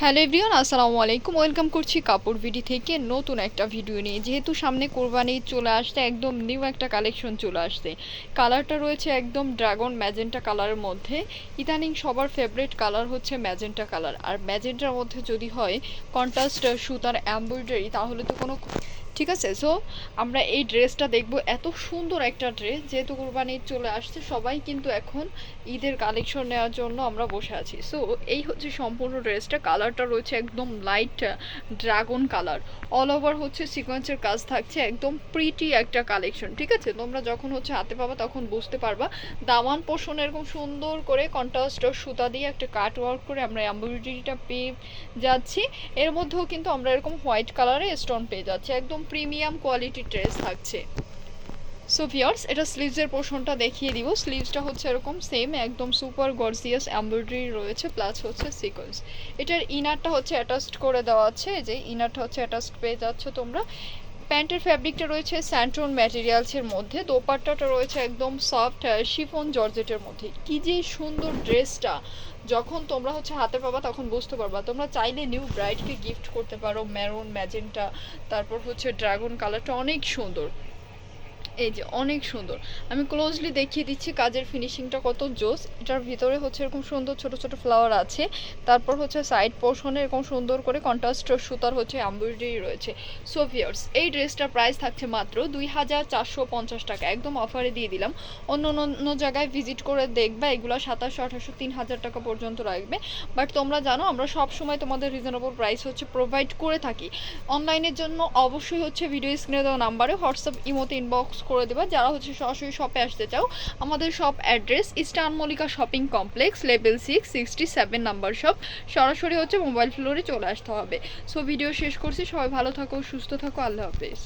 Hello everyone, আসসালামু আলাইকুম। Welcome করছি কাপড় ভিডি থেকে নতুন একটা ভিডিও নিয়ে। যেহেতু সামনে কোরবানি চলে আসতে একদম নিউ একটা কালেকশন চলে আসছে। কালারটা রয়েছে একদম ড্রাগন ম্যাজেন্টা কালারের মধ্যে। ইদানিং সবার ফেভারিট কালার হচ্ছে ম্যাজেন্টা কালার আর ম্যাজেন্টার মধ্যে যদি হয় কন্ট্রাস্ট সুতার এমব্রয়ডারি তাহলে তো কোনো ঠিক আছে? সো আমরা এই ড্রেসটা দেখব। এত সুন্দর একটা ড্রেস যেহেতু কোরবানি চলে আসছে, সবাই কিন্তু এখন ঈদের কালেকশন নেওয়ার জন্য আমরা বসে আছি। সো এই হচ্ছে সম্পূর্ণ ড্রেসটা। কালারটা রয়েছে একদম light dragon colour all over হচ্ছে সিকোয়েন্সের কাজ থাকছে, একদম প্রিটি একটা কালেকশন ঠিক আছে? তোমরা যখন হচ্ছে হাতে পাবা তখন বুঝতে পারবা। দামান পোষণ এরকম সুন্দর করে কন্ট্রাস্ট সুতা দিয়ে একটা কাট ওয়ার্ক করে আমরা এমব্রয়ডারিটা পেয়ে যাচ্ছি। এর মধ্যেও কিন্তু আমরা এরকম হোয়াইট কালারে স্টোন পেয়ে যাচ্ছি। একদম প্রিমিয়াম কোয়ালিটি ড্রেস থাকছে। সো ভিয়ার্স এটা স্লিভসের পোর্শনটা দেখিয়ে দিব। স্লিভসটা হচ্ছে এরকম সেম একদম সুপার গর্জিয়াস এমব্রয়ডারি রয়েছে প্লাস হচ্ছে সিকোয়েন্স এটার ইনারটা হচ্ছে অ্যাটাচড করে দেওয়া আছে যে ইনারটা হচ্ছে অ্যাটাচড পেয়ে যাচ্ছ তোমরা। প্যান্টের ফ্যাব্রিকটা রয়েছে স্যান্ট্রন ম্যাটেরিয়ালসের মধ্যে, দোপাট্টাটা রয়েছে একদম সফট শিফন জর্জেটের মধ্যে। কি যে সুন্দর ড্রেসটা! যখন তোমরা হচ্ছে হাতে পাবা তখন বুঝতে পারবা। তোমরা চাইলে নিউ ব্রাইডকে গিফট করতে পারো, মেরুন, ম্যাজেন্টা, তারপর হচ্ছে ড্রাগন কালারটা অনেক সুন্দর। এই যে অনেক সুন্দর। আমি ক্লোজলি দেখিয়ে দিচ্ছি কাজের ফিনিশিংটা কত জোস। এটার ভিতরে হচ্ছে এরকম সুন্দর ছোট ছোট ফ্লাওয়ার আছে। তারপর হচ্ছে সাইড পোর্শনে এরকম সুন্দর করে কন্ট্রাস্ট সুতার হচ্ছে এমব্রয়ডারি রয়েছে। সো ভিয়ার্স এই ড্রেসটার প্রাইস থাকছে মাত্র দুই হাজার চারশো পঞ্চাশ টাকা। একদম অফারে দিয়ে দিলাম। অন্য অন্য জায়গায় ভিজিট করে দেখবে, এগুলো সাতাশশো, আঠাশশো তিন হাজার টাকা পর্যন্ত রাখবে। বাট তোমরা জানো, আমরা সব সময় তোমাদের রিজনেবল প্রাইস হচ্ছে প্রোভাইড করে থাকি। অনলাইনের জন্য অবশ্যই হচ্ছে ভিডিও স্ক্রিনে দেওয়া নাম্বারে হোয়াটসঅ্যাপ ইমোতে ইনবক্স করে দেবা। যারা হচ্ছে সরাসরি শপে আসতে চাও, আমাদের shop address Eastern Mallika shopping complex level six sixty seven number shop সরাসরি হচ্ছে মোবাইল ফ্লোরে চলে আসতে হবে। সো ভিডিও শেষ করছি। সবাই ভালো থাকো, সুস্থ থাকো। আল্লাহ হাফেজ।